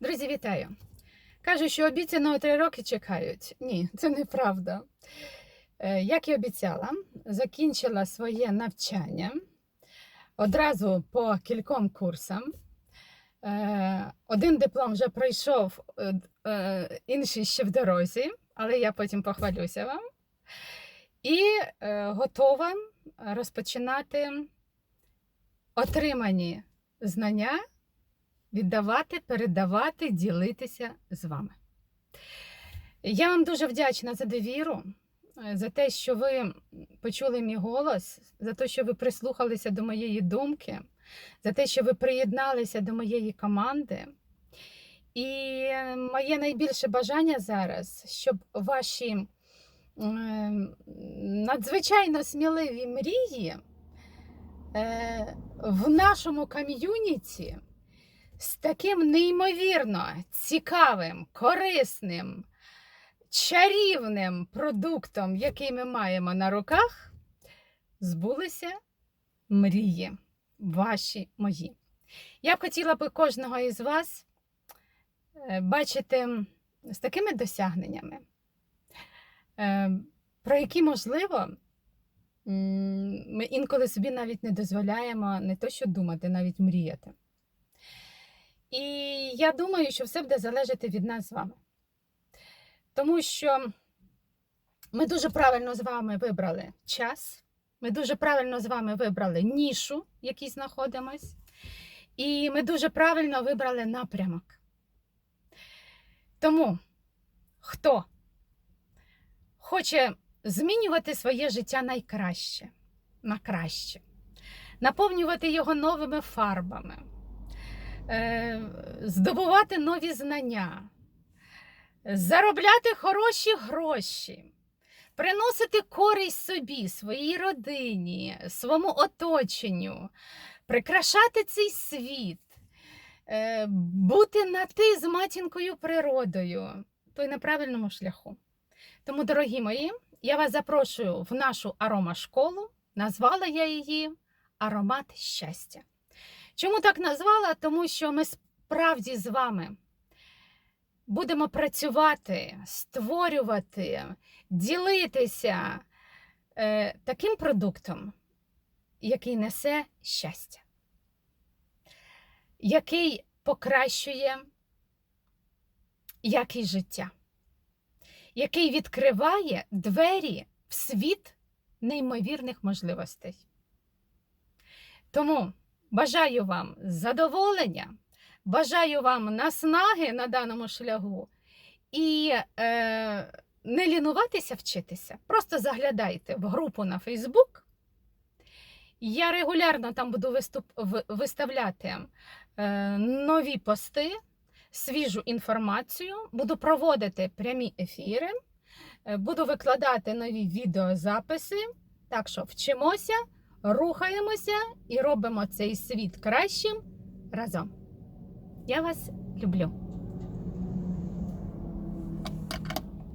Друзі, вітаю! Кажуть, що обіцяного три роки чекають. Ні, це неправда. Е, Як і обіцяла, закінчила своє навчання одразу по кільком курсам. Е, Один диплом вже пройшов, е, інший ще в дорозі, але я потім похвалюся вам. І готова розпочинати отримані знання віддавати, передавати, ділитися з вами. Я вам дуже вдячна за довіру, е, за те, що ви почули мій голос, за те, що ви прислухалися до моєї думки, за те, що ви приєдналися до моєї команди. І моє найбільше бажання зараз, щоб ваші надзвичайно сміливі мрії е, в нашому ком'юніті з таким неймовірно цікавим, корисним, чарівним продуктом, який ми маємо на руках, збулися мрії ваші мої. Я б хотіла би кожного із вас е, бачити з такими досягненнями, е, про які, можливо, ми інколи собі навіть не дозволяємо не то, що думати, навіть мріяти. І я думаю, що все буде залежати від нас з вами. Тому що ми дуже правильно з вами вибрали час, ми дуже правильно з вами вибрали нішу, в якій знаходимось, і ми дуже правильно вибрали напрямок. Тому хто хоче змінювати своє життя найкраще, на краще, наповнювати його новими фарбами здобувати нові знання, заробляти хороші гроші, приносити користь собі, своїй родині, своєму оточенню, прикрашати цей світ, е, бути на ти з матінкою природою, то й на правильному шляху. Тому, дорогі мої, я вас запрошую в нашу аромашколу. Назвала я її Аромат щастя. Чому так назвала? Тому що ми справді з вами будемо працювати, створювати, ділитися е, таким продуктом, який несе щастя, який покращує якість життя, який відкриває двері в світ неймовірних можливостей. Тому Бажаю вам задоволення, бажаю вам наснаги на даному шляху і е, не лінуватися вчитися. Просто заглядайте в групу на Фейсбук. Я регулярно там буду виступ, виставляти е, нові пости, свіжу інформацію, буду проводити прямі ефіри, е, буду викладати нові відеозаписи. Так що вчимося рухаємося і робимо цей світ кращим разом. Я вас люблю.